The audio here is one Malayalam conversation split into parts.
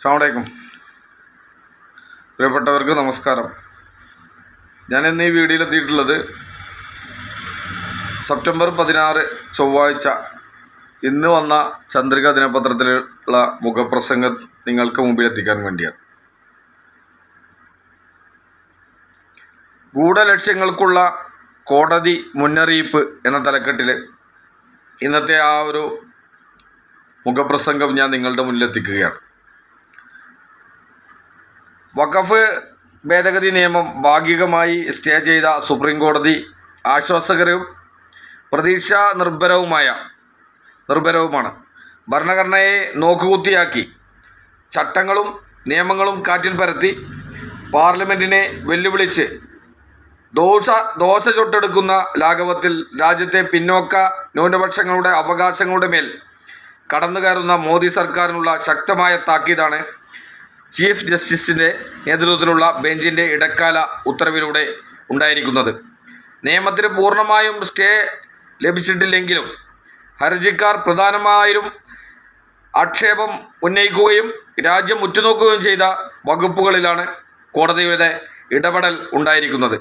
അസ്സാമലൈക്കും പ്രിയപ്പെട്ടവർക്ക് നമസ്കാരം. ഞാൻ ഇന്ന് ഈ വീഡിയോയിലെത്തിയിട്ടുള്ളത് സെപ്റ്റംബർ പതിനാറ് ചൊവ്വാഴ്ച ഇന്ന് വന്ന ചന്ദ്രിക ദിനപത്രത്തിലുള്ള മുഖപ്രസംഗം നിങ്ങൾക്ക് മുമ്പിലെത്തിക്കാൻ വേണ്ടിയാണ്. ഗൂഢലക്ഷ്യങ്ങൾക്കുള്ള കോടതി മുന്നറിയിപ്പ് എന്ന തലക്കെട്ടിൽ ഇന്നത്തെ ആ ഒരു മുഖപ്രസംഗം ഞാൻ നിങ്ങളുടെ മുന്നിലെത്തിക്കുകയാണ് വഖഫ് ഭേദഗതി നിയമം ഭാഗികമായി സ്റ്റേ ചെയ്ത സുപ്രീം കോടതി ആശ്വാസകരവും പ്രതീക്ഷാ നിർഭരവുമായ നിർഭരവുമാണ്. ഭരണഘടനയെ നോക്കുകുത്തിയാക്കി ചട്ടങ്ങളും നിയമങ്ങളും കാറ്റിൽ പരത്തി പാർലമെന്റിനെ വെല്ലുവിളിച്ച് ദോഷ ദോശ ചൊട്ടെടുക്കുന്ന ലാഘവത്തിൽ രാജ്യത്തെ പിന്നോക്ക ന്യൂനപക്ഷങ്ങളുടെ അവകാശങ്ങളുടെ മേൽ കടന്നു കയറുന്ന മോദി സർക്കാരിനുള്ള ശക്തമായ താക്കീതാണ് ചീഫ് ജസ്റ്റിസിന്റെ നേതൃത്വത്തിലുള്ള ബെഞ്ചിന്റെ ഇടക്കാല ഉത്തരവിലൂടെ ഉണ്ടായിരിക്കുന്നത്. നിയമത്തിന് പൂർണമായും സ്റ്റേ ലഭിച്ചിട്ടില്ലെങ്കിലും ഹർജിക്കാർ പ്രധാനമായും ആക്ഷേപം ഉന്നയിക്കുകയും രാജ്യം ഉറ്റുനോക്കുകയും ചെയ്ത വകുപ്പുകളിലാണ് കോടതിയുടെ ഇടപെടൽ ഉണ്ടായിരിക്കുന്നത്.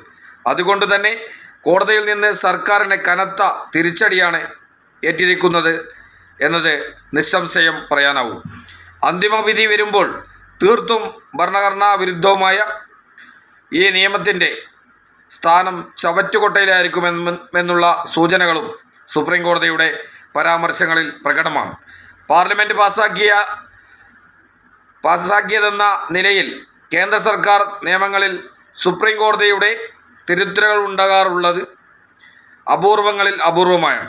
അതുകൊണ്ട് തന്നെ കോടതിയിൽ നിന്ന് സർക്കാരിന് കനത്ത തിരിച്ചടിയാണ് ഏറ്റിരിക്കുന്നത് എന്നത് നിസ്സംശയം പറയാനാവും. അന്തിമവിധി വരുമ്പോൾ തീർത്തും ഭരണഘടനാ വിരുദ്ധവുമായ ഈ നിയമത്തിന്റെ സ്ഥാനം ചവറ്റുകൊട്ടയിലായിരിക്കുമെന്നുള്ള സൂചനകളും സുപ്രീം കോടതിയുടെ പരാമർശങ്ങളിൽ പ്രകടമാണ്. പാർലമെന്റ് പാസാക്കിയ പാസാക്കിയതെന്ന നിലയിൽ കേന്ദ്ര സർക്കാർ നിയമങ്ങളിൽ സുപ്രീം കോടതിയുടെ തിരുത്തലുകൾ ഉണ്ടാകാറുള്ളത് അപൂർവങ്ങളിൽ അപൂർവമാണ്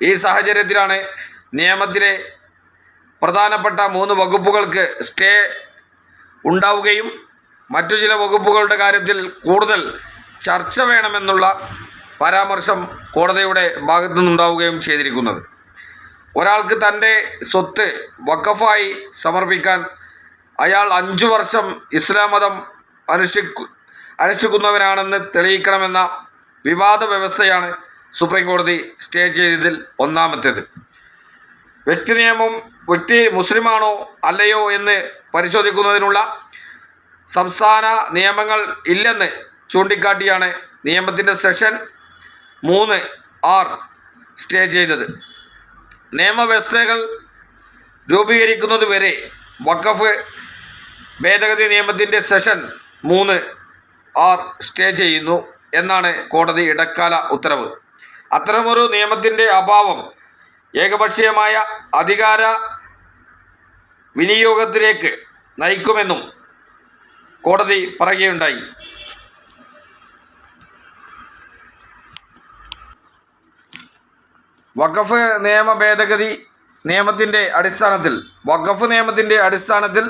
ഈ സാഹചര്യത്തിലാണ് നിയമത്തിലെ പ്രധാനപ്പെട്ട മൂന്ന് വകുപ്പുകൾക്ക് സ്റ്റേ ഉണ്ടാവുകയും മറ്റു ചില വകുപ്പുകളുടെ കാര്യത്തിൽ കൂടുതൽ ചർച്ച വേണമെന്നുള്ള പരാമർശം കോടതിയുടെ ഭാഗത്തു നിന്നുണ്ടാവുകയും ചെയ്തിരിക്കുന്നത്. ഒരാൾക്ക് തന്റെ സ്വത്ത് വക്കഫായി സമർപ്പിക്കാൻ അയാൾ അഞ്ചു വർഷം ഇസ്ലാം മതം അനുഷ്ഠിക്കു അനുഷ്ഠിക്കുന്നവനാണെന്ന് തെളിയിക്കണമെന്ന വിവാദ വ്യവസ്ഥയാണ് സുപ്രീം കോടതി സ്റ്റേ ചെയ്തതിൽ ഒന്നാമത്തേത്. വ്യക്തി നിയമം വ്യക്തി മുസ്ലിമാണോ അല്ലയോ എന്ന് പരിശോധിക്കുന്നതിനുള്ള സംസ്ഥാന നിയമങ്ങൾ ഇല്ലെന്ന് ചൂണ്ടിക്കാട്ടിയാണ് നിയമത്തിന്റെ സെഷൻ മൂന്ന് ആർ സ്റ്റേ ചെയ്തത്. നിയമവ്യവസ്ഥകൾ രൂപീകരിക്കുന്നത് വരെ വഖഫ് ഭേദഗതി നിയമത്തിന്റെ സെഷൻ മൂന്ന് ആർ സ്റ്റേ ചെയ്യുന്നു എന്നാണ് കോടതി ഇടക്കാല ഉത്തരവ്. അത്തരമൊരു നിയമത്തിന്റെ അഭാവം ഏകപക്ഷീയമായ അധികാര വിനിയോഗത്തിലേക്ക് നയിക്കുമെന്നും കോടതി പറയുകയുണ്ടായി. വഖഫ് നിയമ ഭേദഗതി നിയമത്തിന്റെ അടിസ്ഥാനത്തിൽ വഖഫ് നിയമത്തിന്റെ അടിസ്ഥാനത്തിൽ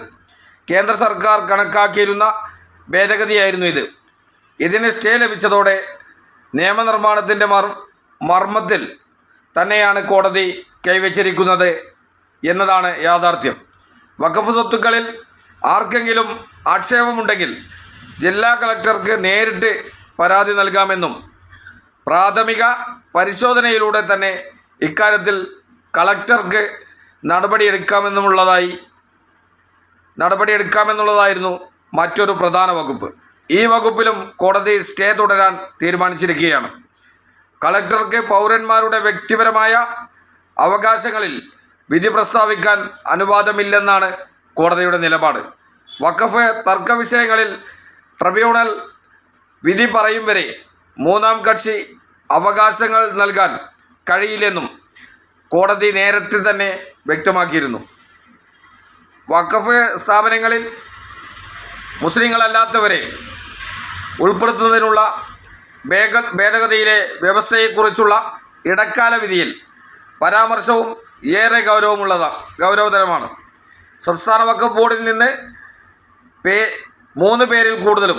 കേന്ദ്ര സർക്കാർ കണക്കാക്കിയിരുന്ന ഭേദഗതിയായിരുന്നു ഇത്. ഇതിന് സ്റ്റേ ലഭിച്ചതോടെ നിയമനിർമ്മാണത്തിന്റെ മർ മർമ്മത്തിൽ തന്നെയാണ് കോടതി കൈവച്ചിരിക്കുന്നത് എന്നതാണ് യാഥാർത്ഥ്യം. വഖഫ് സ്വത്തുക്കളിൽ ആർക്കെങ്കിലും ആക്ഷേപമുണ്ടെങ്കിൽ ജില്ലാ കളക്ടർക്ക് നേരിട്ട് പരാതി നൽകാമെന്നും പ്രാഥമിക പരിശോധനയിലൂടെ തന്നെ ഇക്കാര്യത്തിൽ കളക്ടർക്ക് നടപടിയെടുക്കാമെന്നുമുള്ളതായി നടപടിയെടുക്കാമെന്നുള്ളതായിരുന്നു മറ്റൊരു പ്രധാന വകുപ്പ്. ഈ വകുപ്പിലും കോടതി സ്റ്റേ തുടരാൻ തീരുമാനിച്ചിരിക്കുകയാണ്. കളക്ടർക്ക് പൗരന്മാരുടെ വ്യക്തിപരമായ അവകാശങ്ങളിൽ വിധി പ്രസ്താവിക്കാൻ അനുവാദമില്ലെന്നാണ് കോടതിയുടെ നിലപാട്. വഖഫ് തർക്ക വിഷയങ്ങളിൽ ട്രിബ്യൂണൽ വിധി പറയും വരെ മൂന്നാം കക്ഷി അവകാശങ്ങൾ നൽകാൻ കഴിയില്ലെന്നും കോടതി നേരത്തെ തന്നെ വ്യക്തമാക്കിയിരുന്നു. വഖഫ് സ്ഥാപനങ്ങളിൽ മുസ്ലിങ്ങളല്ലാത്തവരെ ഉൾപ്പെടുത്തുന്നതിനുള്ള ഭേദ ഭേദഗതിയിലെ വ്യവസ്ഥയെക്കുറിച്ചുള്ള ഇടക്കാല വിധിയിൽ പരാമർശവും ഏറെ ഗൗരവമുള്ളതാണ് ഗൗരവതരമാണ്. സംസ്ഥാന വക്കഫ് ബോർഡിൽ നിന്ന് പേ മൂന്ന് പേരിൽ കൂടുതലും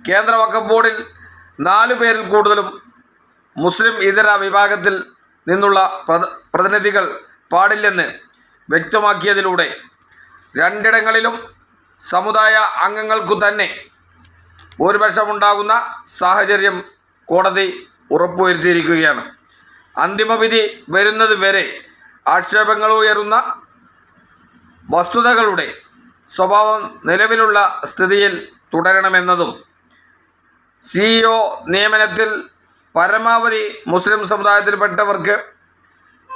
കേന്ദ്ര വക്കഫ് ബോർഡിൽ നാല് പേരിൽ കൂടുതലും മുസ്ലിം ഇതര വിഭാഗത്തിൽ നിന്നുള്ള പ്രതിനിധികൾ പാടില്ലെന്ന് വ്യക്തമാക്കിയതിലൂടെ രണ്ടിടങ്ങളിലും സമുദായ അംഗങ്ങൾക്കു തന്നെ ഭൂരിപക്ഷമുണ്ടാകുന്ന സാഹചര്യം കോടതി ഉറപ്പുവരുത്തിയിരിക്കുകയാണ്. അന്തിമവിധി വരുന്നത് വരെ ആക്ഷേപങ്ങൾ ഉയരുന്ന വസ്തുതകളുടെ സ്വഭാവം നിലവിലുള്ള സ്ഥിതിയിൽ തുടരണമെന്നതും സിഇഒ നിയമനത്തിൽ പരമാവധി മുസ്ലിം സമുദായത്തിൽപ്പെട്ടവർക്ക്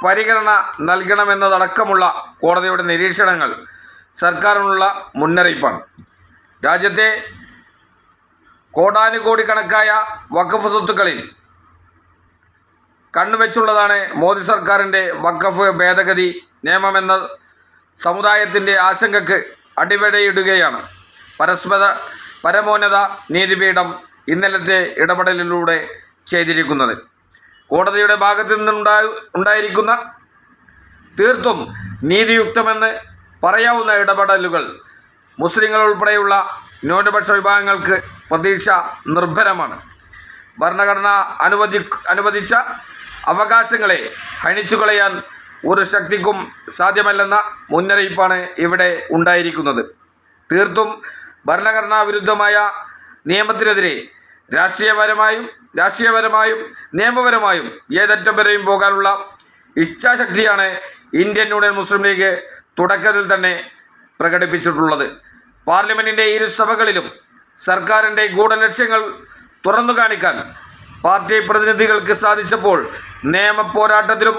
പരിഗണന നൽകണമെന്നതടക്കമുള്ള കോടതിയുടെ നിരീക്ഷണങ്ങൾ സർക്കാരിനുള്ള മുന്നറിയിപ്പാണ്. രാജ്യത്തെ കോടാനുകോടി കണക്കായ വഖഫ് സ്വത്തുക്കളിൽ കണ്ണുവെച്ചുള്ളതാണ് മോദി സർക്കാരിന്റെ വഖഫ് ഭേദഗതി നിയമമെന്ന സമുദായത്തിന്റെ ആശങ്കക്ക് അടിവരയിടുകയാണ്. പരസ്പര പരമോന്നത നീതിപീഠം ഇന്നലത്തെ ഇടപെടലിലൂടെ ചെയ്തിരിക്കുന്നത്. കോടതിയുടെ ഭാഗത്തു നിന്നുണ്ടാ ഉണ്ടായിരിക്കുന്ന തീർത്തും നീതിയുക്തമെന്ന് പറയാവുന്ന ഇടപെടലുകൾ മുസ്ലിങ്ങൾ ഉൾപ്പെടെയുള്ള ന്യൂനപക്ഷ വിഭാഗങ്ങൾക്ക് പ്രതീക്ഷ നിർഭരമാണ്. ഭരണഘടന അനുവദി അനുവദിച്ച അവകാശങ്ങളെ ഹണിച്ചു കളയാൻ ഒരു ശക്തിക്കും സാധ്യമല്ലെന്ന മുന്നറിയിപ്പാണ് ഇവിടെ ഉണ്ടായിരിക്കുന്നത്. തീർത്തും ഭരണഘടനാ വിരുദ്ധമായ നിയമത്തിനെതിരെ രാഷ്ട്രീയപരമായും രാഷ്ട്രീയപരമായും നിയമപരമായും ഏതറ്റം വരെയും പോകാനുള്ള ഇച്ഛാശക്തിയാണ് ഇന്ത്യൻ യൂണിയൻ മുസ്ലിം ലീഗ് തുടക്കത്തിൽ തന്നെ പ്രകടിപ്പിച്ചിട്ടുള്ളത്. പാർലമെന്റിന്റെ ഇരു സഭകളിലും സർക്കാരിന്റെ ഗൂഢലക്ഷ്യങ്ങൾ തുറന്നു കാണിക്കാൻ പാർട്ടി പ്രതിനിധികൾക്ക് സാധിച്ചപ്പോൾ നിയമ പോരാട്ടത്തിലും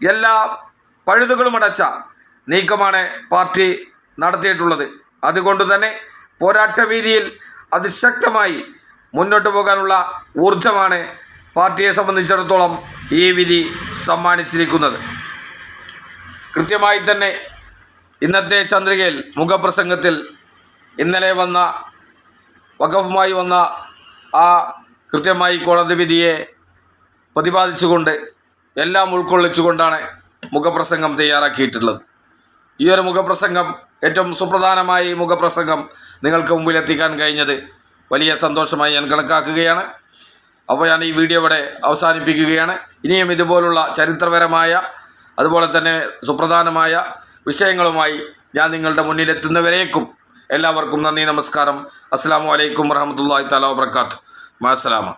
എല്ലാ പഴുതുകളും അടച്ച നീക്കമാണ് പാർട്ടി നടത്തിയിട്ടുള്ളത്. അതുകൊണ്ട് തന്നെ പോരാട്ട വീതിയിൽ അതിശക്തമായി മുന്നോട്ട് പോകാനുള്ള ഊർജമാണ് പാർട്ടിയെ സംബന്ധിച്ചിടത്തോളം ഈ വിധി സമ്മാനിച്ചിരിക്കുന്നത്. കൃത്യമായി തന്നെ ഇന്നത്തെ ചന്ദ്രികയിൽ മുഖപ്രസംഗത്തിൽ ഇന്നലെ വന്ന വകഫുമായി വന്ന ആ കൃത്യമായി കോടതി വിധിയെ പ്രതിപാദിച്ചുകൊണ്ട് എല്ലാം ഉൾക്കൊള്ളിച്ചുകൊണ്ടാണ് മുഖപ്രസംഗം തയ്യാറാക്കിയിട്ടുള്ളത്. ഈ ഒരു മുഖപ്രസംഗം ഏറ്റവും സുപ്രധാനമായ ഈ മുഖപ്രസംഗം നിങ്ങൾക്ക് മുമ്പിലെത്തിക്കാൻ കഴിഞ്ഞത് വലിയ സന്തോഷമായി ഞാൻ കണക്കാക്കുകയാണ്. അപ്പോൾ ഞാൻ ഈ വീഡിയോ ഇവിടെ അവസാനിപ്പിക്കുകയാണ്. ഇനിയും ഇതുപോലുള്ള ചരിത്രപരമായ അതുപോലെ തന്നെ സുപ്രധാനമായ വിഷയങ്ങളുമായി ഞാൻ നിങ്ങളുടെ മുന്നിലെത്തുന്നവരേക്കും എല്ലാവർക്കും നന്ദി നമസ്കാരം. അസ്സാം വലൈക്കും വറഹമത്തല്ലാ തല വാബർക്കാത്തു മാസലാമ